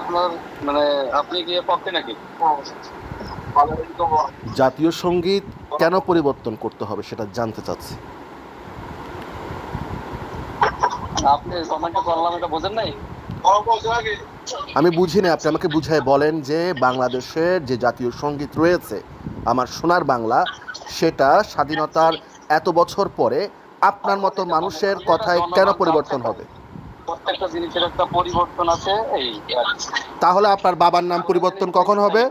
আপনার মানে আপনি কি এর পক্ষে নাকি? জাতীয় সংগীত কেন পরিবর্তন করতে হবে সেটা জানতে চাচ্ছি। আপনি কমেন্টটা করলাম এটা বোঝেন নাই? আমি বুঝি না আপনি আমাকে বুঝায় বলেন যে বাংলাদেশের যে জাতীয় সংগীত রয়েছে আমার সোনার বাংলা সেটা স্বাধীনতার এত বছর পরে আপনার মতো মানুষের কথায় কেন পরিবর্তন হবে? প্রত্যেকটা জিনিসের একটা পরিবর্তন আছে এই তাহলে আপনার বাবার নাম পরিবর্তন কখন হবে?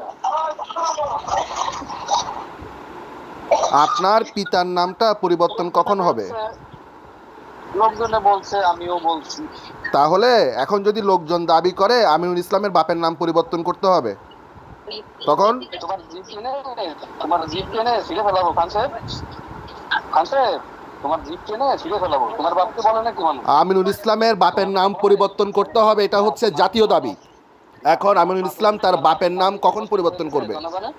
আপনার পিতার নামটা পরিবর্তন কখন হবে? লোকজনে বলছে আমিও বলছি। তাহলে এখন যদি লোকজন দাবি করে আমিনুল ইসলামের বাপের নাম পরিবর্তন করতে হবে। তখন? তোমার জিপ তোমার জিপ ছিঁড়ে ফেলাবো খান সাহেব। খান সাহেব। আমিনুল ইসলামের বাপের নাম পরিবর্তন করতে হবে এটা হচ্ছে জাতীয় দাবি। এখন আমিনুল ইসলাম তার বাপের নাম কখন পরিবর্তন করবে? জনগণে?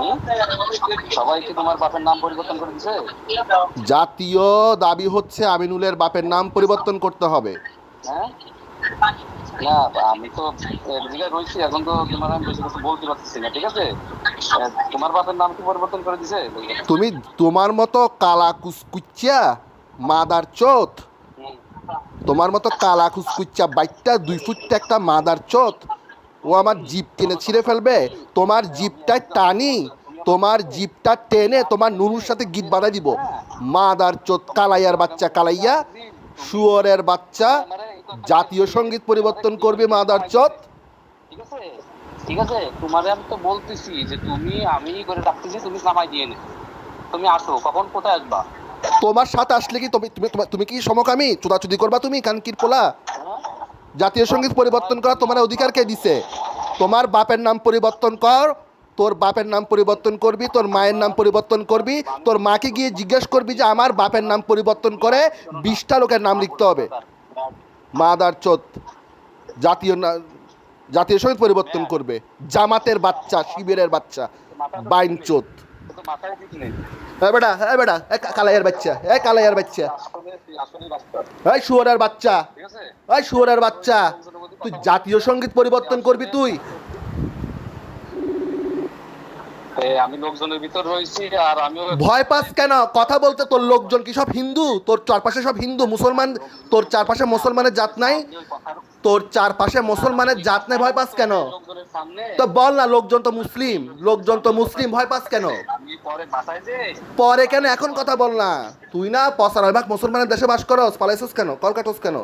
হুম? সবাই কি তোমার বাপের নাম পরিবর্তন করে দিছে? জাতীয় দাবি হচ্ছে আমিনুলের বাপের নাম পরিবর্তন করতে হবে। হ্যাঁ? না, আমি তো এক রয়েছি এখন তো তোমার আমি বেশি কিছু বলতে পারতেছি না, ঠিক আছে? তোমার বাপের নাম কি পরিবর্তন করে দিছে? তুমি তোমার মতো কালা কুচকুচ্চা মাদার চোত, তোমার মতো কালা কুচকুচ্চা বাইকটা দুই ফুট একটা মাদার চোত, ও আমার জিপ টেনে ছিঁড়ে ফেলবে, তোমার জিপটা টানি, তোমার জিপটা টেনে তোমার নুনুর সাথে গীত বাঁধা দিব। মাদার চোত কালাইয়ার বাচ্চা কালাইয়া, শুয়োরের বাচ্চা জাতীয় সংগীত পরিবর্তন করবে মাদার চোত ঠিক আছে? ঠিক আছে তোমারে আমি তো বলতেছি যে তুমি আমি করে রাখতেছি তুমি নামাই দিয়ে নে। তুমি আসো কখন কোথায় আসবা? তোমার সাথে আসলে কি তুমি তুমি তুমি কি সমকামী? চুদাচুদি করবা তুমি কানকির পোলা? হ্যাঁ? জাতীয় সংগীত পরিবর্তন করা তোমার অধিকার কে দিছে? তোমার বাপের নাম পরিবর্তন কর তোর বাপের নাম পরিবর্তন করবি তোর মায়ের নাম পরিবর্তন করবি তোর মাকে গিয়ে জিজ্ঞেস করবি যে আমার বাপের নাম পরিবর্তন করে বিশটা লোকের নাম লিখতে হবে। মাদার চোত জাতীয় জাতীয় সংগীত পরিবর্তন করবে। জামাতের বাচ্চা শিবিরের বাচ্চা বাইন চোত তো মাথায় ঠিক নেই হ্যাঁ বেটা হ্যাঁ বেটা এ কালাইয়ার বাচ্চা এ কালাইয়ার বাচ্চা। এই শুয়োরের বাচ্চা এই শুয়োরের বাচ্চা তুই জাতীয় সংগীত পরিবর্তন করবি তুই। আমি লোকজনের ভিতর রয়েছি আর আমিও ভয় পাস কেন? কথা বলতে তোর লোকজন কি? সব হিন্দু? তোর চারপাশে সব হিন্দু মুসলমান? তোর চারপাশে মুসলমানের জাত নাই? আমি তোর চারপাশে মুসলমানের জাত নাই ভয় পাস কেন? তো বল না লোকজন তো মুসলিম। লোকজন তো মুসলিম ভয় পাস কেন? পরে কেন? এখন কথা বল না। তুই না পঁচানব্বই ভাগ মুসলমানের দেশে বাস করস পালাইছিস কেন? কলকাতাস কেন?